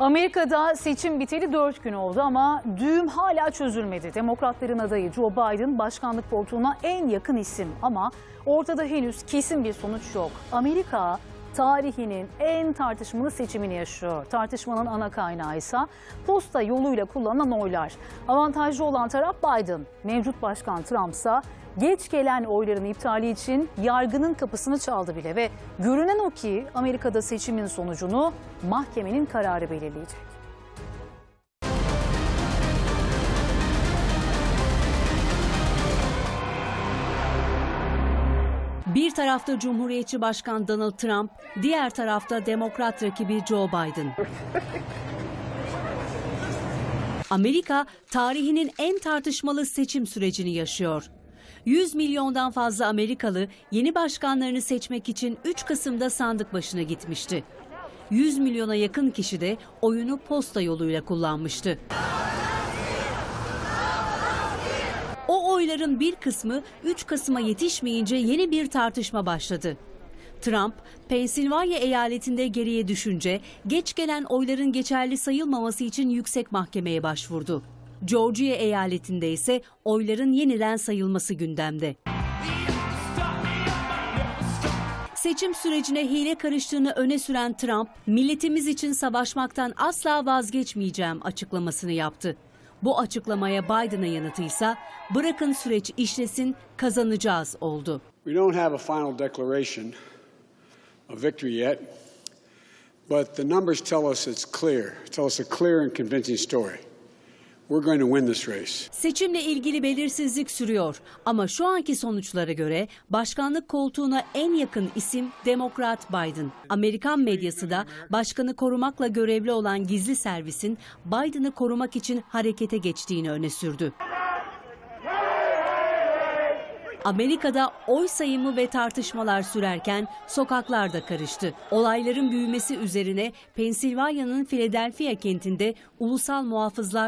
Amerika'da seçim biteli 4 gün oldu ama düğüm hala çözülmedi. Demokratların adayı Joe Biden başkanlık koltuğuna en yakın isim ama ortada henüz kesin bir sonuç yok. Amerika tarihinin en tartışmalı seçimini yaşıyor. Tartışmanın ana kaynağı ise posta yoluyla kullanılan oylar. Avantajlı olan taraf Biden. Mevcut başkan Trump ise geç gelen oyların iptali için yargının kapısını çaldı bile ve görünen o ki Amerika'da seçimin sonucunu mahkemenin kararı belirleyecek. Bir tarafta Cumhuriyetçi Başkan Donald Trump, diğer tarafta Demokrat rakibi Joe Biden. Amerika tarihinin en tartışmalı seçim sürecini yaşıyor. 100 milyondan fazla Amerikalı yeni başkanlarını seçmek için 3 Kasım'da sandık başına gitmişti. 100 milyona yakın kişi de oyunu posta yoluyla kullanmıştı. O oyların bir kısmı 3 Kasım'a yetişmeyince yeni bir tartışma başladı. Trump, Pensilvanya eyaletinde geriye düşünce geç gelen oyların geçerli sayılmaması için yüksek mahkemeye başvurdu. Georgia eyaletinde ise oyların yeniden sayılması gündemde. Seçim sürecine hile karıştığını öne süren Trump, milletimiz için savaşmaktan asla vazgeçmeyeceğim açıklamasını yaptı. Bu açıklamaya Biden'ın yanıtı ise bırakın süreç işlesin kazanacağız oldu. We don't have a final declaration of victory yet, but the numbers tell us it's clear. Tell us a clear and convincing story. We're going to win this race. Seçimle ilgili belirsizlik sürüyor ama şu anki sonuçlara göre başkanlık koltuğuna en yakın isim Demokrat Biden. Amerikan medyası da başkanı korumakla görevli olan gizli servisin Biden'ı korumak için harekete geçtiğini öne sürdü. Amerika'da oy sayımı ve tartışmalar sürerken sokaklar da karıştı. Olayların büyümesi üzerine Pensilvanya'nın Philadelphia kentinde ulusal muhafızlar